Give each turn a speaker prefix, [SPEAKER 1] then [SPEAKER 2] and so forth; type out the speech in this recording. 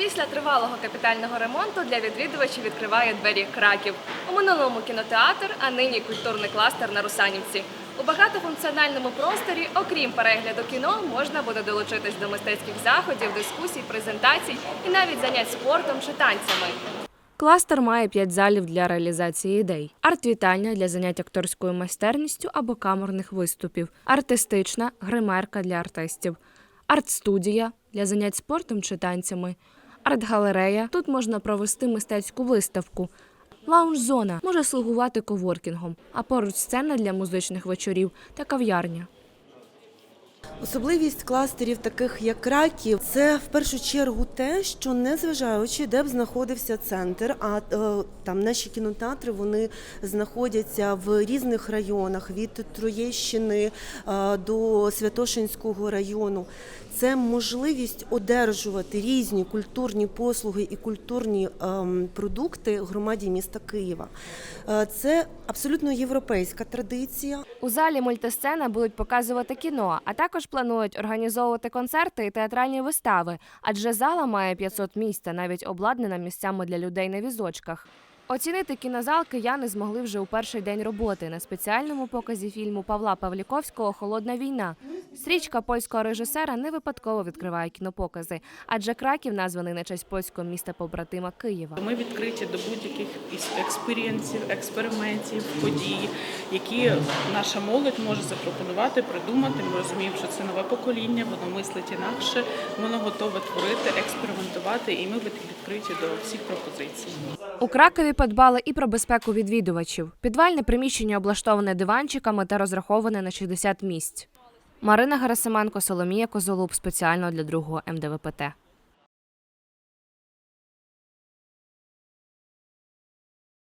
[SPEAKER 1] Після тривалого капітального ремонту для відвідувачів відкриває двері Краків. У минулому кінотеатр, а нині культурний кластер на Русанівці. У багатофункціональному просторі, окрім перегляду кіно, можна буде долучитись до мистецьких заходів, дискусій, презентацій і навіть занять спортом чи танцями. Кластер має п'ять залів для реалізації ідей: арт-вітальня для занять акторською майстерністю або камерних виступів, артистична гримерка для артистів, арт-студія для занять спортом чи танцями, арт-галерея. Тут можна провести мистецьку виставку. Лаунж-зона може слугувати коворкінгом, а поруч сцена для музичних вечорів та кав'ярня.
[SPEAKER 2] Особливість кластерів, таких як Краків, це в першу чергу те, що незважаючи, де б знаходився центр, а е, там наші кінотеатри вони знаходяться в різних районах від Троєщини е, до Святошинського району. Це можливість одержувати різні культурні послуги і культурні ем, продукти громаді міста Києва. Е, Це абсолютно європейська традиція.
[SPEAKER 1] У залі мультисцена будуть показувати кіно, а також планують організовувати концерти і театральні вистави, адже зала має 500 місць та навіть обладнана місцями для людей на візочках. Оцінити кінозал кияни змогли вже у перший день роботи на спеціальному показі фільму Павла Павліковського Холодна війна. Стрічка польського режисера не випадково відкриває кінопокази, адже Краків названий на честь польського міста побратима Києва.
[SPEAKER 3] Ми відкриті до будь-яких експерієнсів, експериментів, подій, які наша молодь може запропонувати, придумати. Ми розуміємо, що це нове покоління, воно мислить інакше, воно готове творити, експериментувати, і ми відкриті до всіх пропозицій.
[SPEAKER 1] У Кракові подбали і про безпеку відвідувачів. Підвальне приміщення облаштоване диванчиками та розраховане на 60 місць. Марина Герасименко, Соломія Козолуб спеціально для другого МДВПТ.